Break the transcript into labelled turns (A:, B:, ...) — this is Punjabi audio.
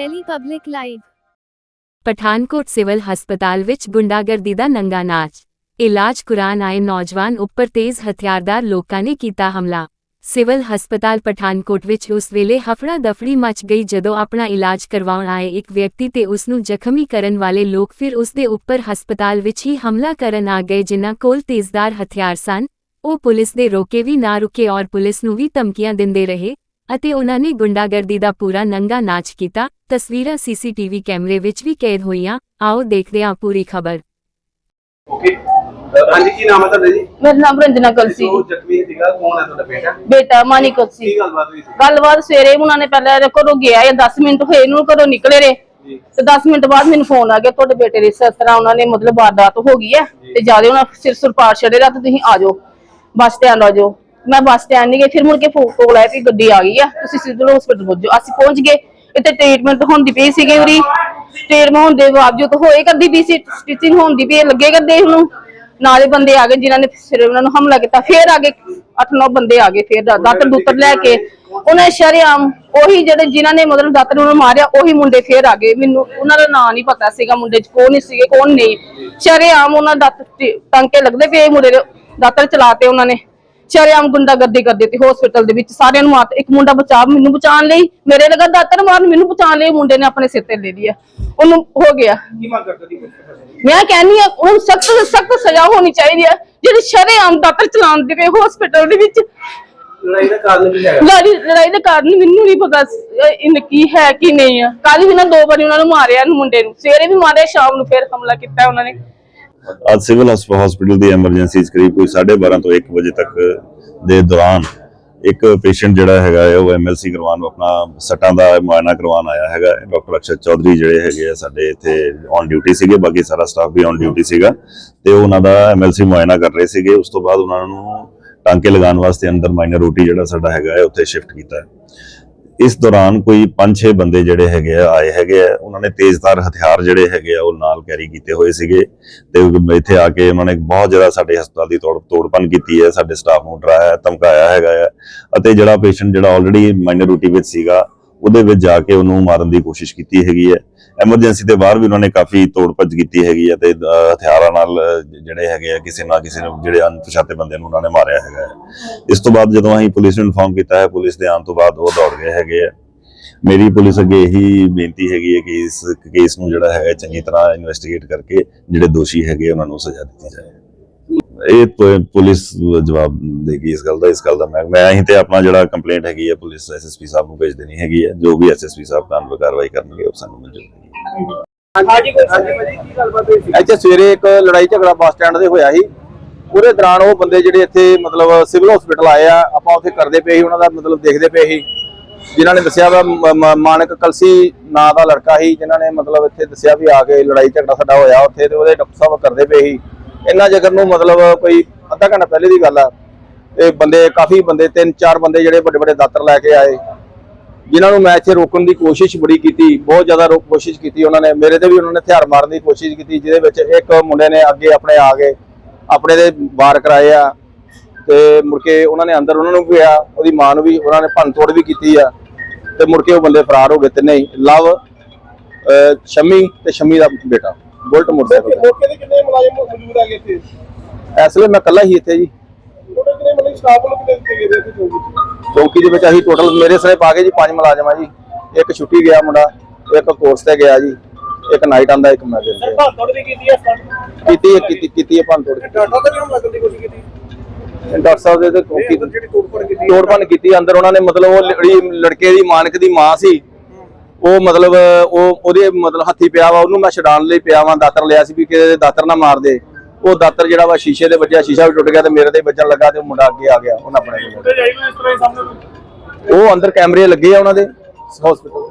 A: Delhi Public Live
B: Pathankot civil ਹਸਪਤਾਲ ਵਿੱਚ ਗੁੰਡਾਗਰਦੀ ਦਾ ਨੰਗਾ ਨਾਚ। ਇਲਾਜ ਕੁਰਾਨ ਆਏ ਨੌਜਵਾਨ ਉੱਪਰ ਤੇਜ਼ ਹਥਿਆਰਦਾਰ ਲੋਕਾਂ ਨੇ ਕੀਤਾ ਹਮਲਾ। ਸਿਵਲ ਹਸਪਤਾਲ ਪਠਾਨਕੋਟ ਵਿੱਚ ਉਸ ਵੇਲੇ ਹਫੜਾ ਦਫੜੀ ਮਚ ਗਈ ਜਦੋਂ ਆਪਣਾ ਇਲਾਜ ਕਰਵਾਉਣ ਆਏ ਇੱਕ ਵਿਅਕਤੀ ਤੇ ਉਸ ਨੂੰ ਜ਼ਖਮੀ ਕਰਨ ਵਾਲੇ ਲੋਕ ਫਿਰ ਉਸ ਦੇ ਉੱਪਰ ਹਸਪਤਾਲ ਵਿੱਚ ਹੀ ਹਮਲਾ ਕਰਨ ਆ ਗਏ ਜਿਨ੍ਹਾਂ ਕੋਲ ਤੇਜ਼ਦਾਰ ਹਥਿਆਰ ਸਨ। ਉਹ ਪੁਲਿਸ ਦੇ ਰੋਕੇ ਵੀ ਨਾ ਰੁਕੇ ਔਰ ਪੁਲਿਸ ਨੂੰ ਵੀ ਧਮਕੀਆਂ ਦਿੰਦੇ ਰਹੇ। ਅਤੇ ਉਹਨਾਂ ਨੇ ਗੁੰਡਾਗਰਦੀ ਦਾ ਪੂਰਾ ਨੰਗਾ ਨਾਚ ਕੀਤਾ। ਤਸਵੀਰਾਂ ਸੀਸੀਟੀਵੀ ਕੈਮਰੇ ਵਿੱਚ ਵੀ ਕੈਦ ਹੋਈਆਂ। ਆਓ ਦੇਖਦੇ ਹਾਂ ਪੂਰੀ ਖਬਰ।
C: ਓਕੇ ਹਾਂਜੀ ਕੀ ਨਾਮ ਹੈ ਤੁਹਾਡਾ ਜੀ?
D: ਮੇਰਾ ਨਾਮ ਰੰਜਨਾ ਕਲਸੀ
C: ਜੋ ਜ਼ਖਮੀ ਸੀਗਾ ਕੌਣ ਹੈ ਤੁਹਾਡਾ ਬੇਟਾ?
D: ਬੇਟਾ ਮਾਨੀ
C: ਕੀ
D: ਕਲਸੀ
C: ਗੱਲਬਾਤ ਹੋਈ ਸੀ?
D: ਗੱਲਬਾਤ ਸਵੇਰੇ ਉਹਨਾਂ ਨੇ ਪਹਿਲਾਂ ਘਰੋਂ ਗਿਆ ਜਾਂ 10 ਮਿੰਟ ਹੋਏ ਇਹਨੂੰ ਘਰੋਂ ਨਿਕਲੇ ਰੇ
C: ਜੀ।
D: ਤੇ 10 ਮਿੰਟ ਬਾਅਦ ਮੈਨੂੰ ਫੋਨ ਆ ਗਿਆ ਤੁਹਾਡੇ ਬੇਟੇ ਦੀ ਤਰ੍ਹਾਂ ਉਹਨਾਂ ਨੇ ਮਤਲਬ ਵਾਰਦਾਤ ਹੋ ਗਈ ਹੈ ਤੇ ਜ਼ਿਆਦਾ ਉਹਨਾਂ ਸਿਰ ਸੁਰਪਾਰ ਛੜੇਰਾ ਤੇ ਤੁਸੀਂ ਆ ਜਾਓ। ਬੱਸ ਸਟੈਂਡ ਆ ਜਾਓ। ਮੈਂ ਬੱਸ ਸਟੈਂਡ ਨਹੀਂ ਗਈ ਫਿਰ ਮੁੜ ਕੇ ਫੋਨ ਕੋਲ ਆਇਆ ਕਿ ਗੱਡੀ ਆ ਗਈ ਆ ਤੁਸੀਂ ਸਿੱਧੂ ਹਸਪੀਟਲ ਪਹੁੰਚ ਜਾਓ ਅਸੀਂ ਪਹੁੰਚ ਗਏ ਇੱਥੇ ਟ੍ਰੀਟਮੈਂਟ ਹੁੰਦੀ ਪਈ ਸੀਗੀ ਉਰੀ। ਟ੍ਰੀਟਮੈਂਟ ਹੋਣ ਦੇ ਬਾਵਜੂਦ ਹੋਏ ਕਰਦੀ ਪਈ ਸੀ ਸਟਿਚਿੰਗ ਹੁੰਦੀ ਪਈ ਲੱਗੇ ਕਰਦੇ ਹੁਣ ਨਾਲੇ ਬੰਦੇ ਆ ਗਏ ਜਿਨ੍ਹਾਂ ਨੇ ਫਿਰ ਉਹਨਾਂ ਨੂੰ ਹਮਲਾ ਕੀਤਾ। ਫਿਰ ਆ ਗਏ 8-9 ਬੰਦੇ ਆ ਗਏ ਫਿਰ ਦਾਤਰ ਦੁੱਤਰ ਲੈ ਕੇ। ਉਹਨਾਂ ਸ਼ਰਿਆਮ ਉਹੀ ਜਿਹੜੇ ਜਿਨ੍ਹਾਂ ਨੇ ਮਤਲਬ ਦਾਤਰ ਨੂੰ ਮਾਰਿਆ ਉਹੀ ਮੁੰਡੇ ਫਿਰ ਆ ਗਏ। ਮੈਨੂੰ ਉਹਨਾਂ ਦਾ ਨਾਂ ਨਹੀਂ ਪਤਾ ਸੀਗਾ ਮੁੰਡੇ ਚ ਕੌਣ ਸੀਗੇ ਕੌਣ ਨਹੀਂ। ਸ਼ਰਿਆਮ ਉਹਨਾਂ ਦਾਤਰ ਟਾਂਕੇ ਲੱਗਦੇ ਪਏ ਮੁੰਡੇ ਦੇ ਦਾਤਰ ਚਲਾਤੇ ਉਹਨਾਂ ਨੇ। ਸ਼ਰਿਆਮ ਗੁੰਡਾਗਰਦੀ ਕਰਦੇ ਤੇ ਹਸਪੀਟਲ ਦੇ ਵਿੱਚ। ਸਾਰਿਆਂ ਨੂੰ ਮਾਰ ਇੱਕ ਮੁੰਡਾ ਬਚਾ ਮੈਨੂੰ ਬਚਾਉਣ ਲਈ ਮੇਰੇ ਲਗਾ ਦਾਤਰ ਮਾਰਨ ਮੈਨੂੰ ਬਚਾਉਣ ਲਈ ਮੁੰਡੇ ਨੇ ਆਪਣੇ ਸਿਰ ਤੇ ਲੈ ਲਿਆ। ਉਹਨੂੰ ਹੋ ਗਿਆ।
C: ਕੀ ਮੰਗ ਕਰਦੇ ਦੀ ਪੁਲਿਸ
D: ਮੈਂ ਕਹਿੰਨੀ ਆ ਉਹਨੂੰ ਸਖਤ ਸਖਤ ਸਜ਼ਾ ਹੋਣੀ ਚਾਹੀਦੀ ਹੈ। ਜਿਹੜੀ ਸ਼ਰੇਆਮ ਦਾਤਰ ਚਲਾਉਂਦੇ ਪਏ ਹਸਪੀਟਲ ਦੇ ਵਿੱਚ।
C: ਲੜਾਈ ਦਾ ਕਾਰਨ ਕੀ ਹੈਗਾ?
D: ਲੜਾਈ ਲੜਾਈ ਦੇ ਕਾਰਨ ਮੈਨੂੰ ਨਹੀਂ ਪਤਾ ਇਨ ਕੀ ਹੈ ਕੀ ਨਹੀਂ ਆ ਕੱਲ ਵੀ ਨਾ ਦੋ ਵਾਰੀ ਉਹਨਾਂ ਨੂੰ ਮਾਰਿਆ ਮੁੰਡੇ ਨੂੰ। ਸਵੇਰੇ ਵੀ ਮਾਰਿਆ ਸ਼ਾਮ ਨੂੰ ਫਿਰ ਹਮਲਾ ਕੀਤਾ ਉਹਨਾਂ ਨੇ।
E: ਅੱਜ ਸਿਵਲ ਹਸਪੀਟਲ ਦੀ ਐਮਰਜੈਂਸੀ ਕਰੀਬ ਕੋਈ 12:30 ਤੋਂ 1 ਵਜੇ ਤੱਕ ਦੇ ਦੌਰਾਨ ਇੱਕ ਪੇਸ਼ੈਂਟ ਜਿਹੜਾ ਹੈਗਾ ਉਹ ਐਮਐਲਸੀ ਕਰਵਾਉਣ ਆਪਣਾ ਸੱਟਾਂ ਦਾ ਮੁਆਇਨਾ ਕਰਵਾਉਣ ਆਇਆ ਹੈਗਾ। ਡਾਕਟਰ ਅਕਸ਼ਰ ਚੌਧਰੀ ਜਿਹੜੇ ਹੈਗੇ ਆ, ਸਾਡੇ ਇੱਥੇ ਔਨ ਡਿਊਟੀ ਸੀਗੇ, ਬਾਕੀ ਸਾਰਾ ਸਟਾਫ ਵੀ ਔਨ ਡਿਊਟੀ ਸੀਗਾ ਤੇ ਉਹਨਾਂ ਦਾ ਐਮਐਲਸੀ ਮੁਆਇਨਾ ਕਰ ਰਹੇ ਸੀਗੇ। ਉਸ ਤੋਂ ਬਾਅਦ ਉਹਨਾਂ ਨੂੰ ਟਾਂਕੇ ਲਗਾਉਣ ਵਾਸਤੇ ਅੰਦਰ ਮਾਈਨਰ ਰੋਟੀ ਜਿਹੜਾ ਸਾਡਾ ਹੈਗਾ ਹੈ, ਉੱਥੇ ਸ਼ਿਫਟ ਕੀਤਾ। ਇਸ ਦੌਰਾਨ ਕੋਈ 5-6 ਬੰਦੇ ਜਿਹੜੇ ਹੈਗੇ ਆ, ਆਏ ਹੈਗੇ ਆ। ਉਹਨਾਂ ਨੇ ਤੇਜ਼ਧਾਰ ਹਥਿਆਰ ਜਿਹੜੇ ਹੈਗੇ ਆ, ਉਹ ਨਾਲ ਕੈਰੀ ਕੀਤੇ ਹੋਏ ਸੀਗੇ ਤੇ ਇੱਥੇ ਆ ਕੇ ਉਹਨਾਂ ਨੇ ਬਹੁਤ ਜ਼ਿਆਦਾ ਸਾਡੇ ਹਸਪਤਾਲ ਦੀ ਤੋੜ, ਤੋੜਪਨ ਕੀਤੀ ਹੈ। ਸਾਡੇ ਸਟਾਫ ਨੂੰ ਡਰਾਇਆ, ਧਮਕਾਇਆ ਹੈਗਾ ਆ ਅਤੇ ਜਿਹੜਾ ਪੇਸ਼ੈਂਟ ਜਿਹੜਾ ਆਲਰੇਡੀ ਮਾਈਨਰ ਰੂਟੀ ਵਿੱਚ ਸੀਗਾ ਉਹਦੇ ਵਿੱਚ ਜਾ ਕੇ ਉਹਨੂੰ ਮਾਰਨ ਦੀ ਕੋਸ਼ਿਸ਼ ਕੀਤੀ ਹੈਗੀ ਹੈ। ਐਮਰਜੈਂਸੀ ਦੇ ਬਾਹਰ ਵੀ ਉਹਨਾਂ ਨੇ ਕਾਫੀ ਤੋੜ ਭੱਜ ਕੀਤੀ ਹੈਗੀ ਹੈ ਤੇ ਹਥਿਆਰਾਂ ਨਾਲ ਜਿਹੜੇ ਹੈਗੇ ਆ, ਕਿਸੇ ਨਾ ਕਿਸੇ ਨੂੰ, ਜਿਹੜੇ ਅਣਪਛਾਤੇ ਬੰਦੇ ਨੂੰ ਉਹਨਾਂ ਨੇ ਮਾਰਿਆ ਹੈਗਾ ਹੈ। ਇਸ ਤੋਂ ਬਾਅਦ ਜਦੋਂ ਅਸੀਂ ਪੁਲਿਸ ਨੂੰ ਇਨਫੋਰਮ ਕੀਤਾ ਹੈ, ਪੁਲਿਸ ਦੇ ਆਉਣ ਤੋਂ ਬਾਅਦ ਉਹ ਦੌੜ ਗਏ ਹੈਗੇ ਆ ਮੇਰੀ ਪੁਲਿਸ ਅੱਗੇ ਇਹੀ ਬੇਨਤੀ ਹੈਗੀ ਹੈ ਕਿ ਇਸ ਕੇਸ ਨੂੰ ਜਿਹੜਾ ਹੈ ਚੰਗੀ ਤਰ੍ਹਾਂ ਇਨਵੈਸਟੀਗੇਟ ਕਰਕੇ ਜਿਹੜੇ ਦੋਸ਼ੀ ਹੈਗੇ ਉਹਨਾਂ ਨੂੰ ਸਜ਼ਾ ਦਿੱਤੀ ਜਾਏ। ਇਹ ਪੁਲਿਸ ਜਵਾਬ ਦੇਗੀ ਇਸ ਗੱਲ ਦਾ ਇਸ ਗੱਲ ਦਾ ਮੈਂ ਮੈਂ ਅਸੀਂ ਤੇ ਆਪਣਾ ਜਿਹੜਾ ਕੰਪਲੇਂਟ ਹੈਗੀ ਹੈ ਪੁਲਿਸ ਐਸਐਸਪੀ ਸਾਹਿਬ ਨੂੰ ਭੇਜ ਦੇਣੀ ਹੈਗੀ ਹੈ ਜੋ ਵੀ ਐਸਐਸਪੀ ਸਾਹਿਬ ਕਾਨੂੰਨੀ ਕਾਰਵਾਈ ਕਰਨਗੇ ਉਹ ਸਾਨੂੰ ਮਨਜ਼ੂਰ ਹੈ
C: ਹਾਂਜੀ ਹਾਂਜੀ ਭਾਜੀ ਕੀ ਗੱਲਬਾਤ ਹੋਈ ਸੀ।
F: ਇੱਥੇ ਸਵੇਰੇ ਇੱਕ ਲੜਾਈ ਝਗੜਾ ਬੱਸ ਸਟੈਂਡ ਦੇ ਹੋਇਆ ਸੀ। ਉਹਦੇ ਦੌਰਾਨ ਉਹ ਬੰਦੇ ਜਿਹੜੇ ਇੱਥੇ ਮਤਲਬ ਸਿਵਲ ਹਸਪੀਟਲ ਆਏ ਆ ਆਪਾਂ ਉੱਥੇ ਕਰਦੇ ਪਏ ਸੀ ਉਹਨਾਂ ਦਾ ਮਤਲਬ ਦੇਖਦੇ ਪਏ ਸੀ। ਜਿਨ੍ਹਾਂ ਨੇ ਦੱਸਿਆ ਵਾ ਮਾਨਕ ਕਲਸੀ ਨਾਂ ਦਾ ਲੜਕਾ ਸੀ ਜਿਨ੍ਹਾਂ ਨੇ ਮਤਲਬ ਇੱਥੇ ਦੱਸਿਆ ਵੀ ਆ ਕੇ ਲੜਾਈ ਝਗੜਾ ਸਾਡਾ ਹੋਇਆ ਉੱਥੇ ਤੇ ਉਹਦੇ ਡਾਕਟਰ ਸਾਹਿਬ ਕਰਦੇ ਪਏ ਸੀ। ਇੰਨਾ ਜਗਰ ਨੂੰ ਮਤਲਬ ਕੋਈ ਅੱਧਾ ਘੰਟਾ ਪਹਿਲੇ ਦੀ ਗੱਲ ਆ, ਤੇ ਬੰਦੇ, ਕਾਫੀ ਬੰਦੇ, ਤਿੰਨ ਚਾਰ ਬੰਦੇ ਜਿਹੜੇ ਵੱਡੇ ਵੱਡੇ ਦਾਤਰ ਲੈ ਕੇ ਆਏ, ਜਿਨ੍ਹਾਂ ਨੂੰ ਮੈਂ ਇੱਥੇ ਰੋਕਣ ਦੀ ਕੋਸ਼ਿਸ਼ ਬੜੀ ਕੀਤੀ, ਬਹੁਤ ਜ਼ਿਆਦਾ ਰੋਕ ਕੋਸ਼ਿਸ਼ ਕੀਤੀ ਉਹਨਾਂ ਨੇ, ਮੇਰੇ ਤੇ ਵੀ ਉਹਨਾਂ ਨੇ ਹਥਿਆਰ ਮਾਰਨ ਦੀ ਕੋਸ਼ਿਸ਼ ਕੀਤੀ, ਜਿਹਦੇ ਵਿੱਚ ਇੱਕ ਮੁੰਡੇ ਨੇ ਅੱਗੇ ਆਪਣੇ ਆ ਕੇ ਆਪਣੇ ਦੇ ਵਾਰ ਕਰਾਏ ਆ, ਤੇ ਮੁੜ ਕੇ ਉਹਨਾਂ ਨੇ ਅੰਦਰ ਉਹਨਾਂ ਨੂੰ ਵੀ ਆ, ਉਹਦੀ ਮਾਂ ਨੂੰ ਵੀ, ਉਹਨਾਂ ਨੇ ਭੰਨ ਤੋੜ ਵੀ ਕੀਤੀ ਆ, ਤੇ ਮੁੜ ਕੇ ਉਹ ਬੰਦੇ ਫਰਾਰ ਹੋ ਗਏ ਤਿੰਨੇ ਹੀ, ਲਵ, ਅਹ ਸ਼ਮੀ ਤੇ ਸ਼ਮੀ ਦਾ ਬੇਟਾ। Bullet motorcycle.
C: ਮੌਕੇ ਤੇ ਕਿੰਨੇ ਮੁਲਾਜ਼ਮ ਮੌਜੂਦ ਹੈਗੇ ਇੱਥੇ?
F: ਇਸ ਵੇਲੇ ਮੈਂ ਇਕੱਲਾ ਹੀ ਇੱਥੇ ਜੀ।
C: ਤੁਹਾਡੇ ਕਿੰਨੇ ਮਤਲਬ ਸਟਾਫ ਵੱਲੋਂ ਕਿੰਨੇ ਦਿੱਤੇ ਗਏ ਇੱਥੇ ਚੌਂਕੀ 'ਚ?
F: ਚੌਕੀ ਦੇ ਵਿੱਚ ਅਸੀਂ ਟੋਟਲ ਮੇਰੇ ਸਾਰੇ ਪਾ ਕੇ ਜੀ ਪੰਜ ਮੁਲਾਜ਼ਮ ਆ ਜੀ। ਇੱਕ ਛੁੱਟੀ ਗਿਆ ਮੁੰਡਾ ਇੱਕ ਕੋਰਸ ਤੇ ਗਿਆ ਜੀ। ਇੱਕ ਨਾਈਟ ਆਂਦਾ ਇੱਕ ਮੈਂ ਦਿੰਦੇ
C: ਭੰਨ ਤੋੜ ਵੀ ਕੀਤੀ ਹੈ
F: ਕੀਤੀ ਹੈ ਕੀਤੀ ਕੀਤੀ ਹੈ ਭੰਨ ਤੋੜ
C: ਤੇ ਦੀ ਕੋਸ਼ਿਸ਼ ਕੀਤੀ?
F: ਡਾਕਟਰ ਸਾਹਿਬ ਦੇ ਤੇ
C: ਇਹ ਅੰਦਰ ਜਿਹੜੀ ਤੋੜਫੋੜ ਕੀਤੀ
F: ਤੋੜਪਨ ਕੀਤੀ ਅੰਦਰ ਉਹਨਾਂ ਨੇ ਮਤਲਬ ਉਹ ਲੜੀ ਲੜਕੇ ਦੀ ਮਾਨਕ ਦੀ ਮਾਂ ਸੀ। ਉਹ ਮਤਲਬ ਉਹ ਉਹਦੇ ਮਤਲਬ ਹੱਥੀ ਪਿਆ ਵਾ ਉਹਨੂੰ ਮੈਂ ਛਡਾਣ ਲਈ ਪਿਆ ਵਾਂ ਦਾਤਰ ਲਿਆ ਸੀ ਵੀ ਦੇ ਦਾਤਰ ਨਾ ਮਾਰ ਦੇ। ਉਹ ਦਾਤਰ ਜਿਹੜਾ ਵਾ ਸ਼ੀਸ਼ੇ ਦੇ ਵੱਜਿਆ ਸ਼ੀਸ਼ਾ ਵੀ ਟੁੱਟ ਗਿਆ ਤੇ ਮੇਰੇ ਤੇ ਵੱਜਣ ਲੱਗਾ ਤੇ ਉਹ ਮੁੰਡਾ ਅੱਗੇ ਆ ਗਿਆ ਉਹਨਾਂ ਆਪਣੇ ਉਹ ਅੰਦਰ ਕੈਮਰੇ ਲੱਗੇ ਆ ਉਹਨਾਂ ਦੇ। ਹਸਪੀਟਲ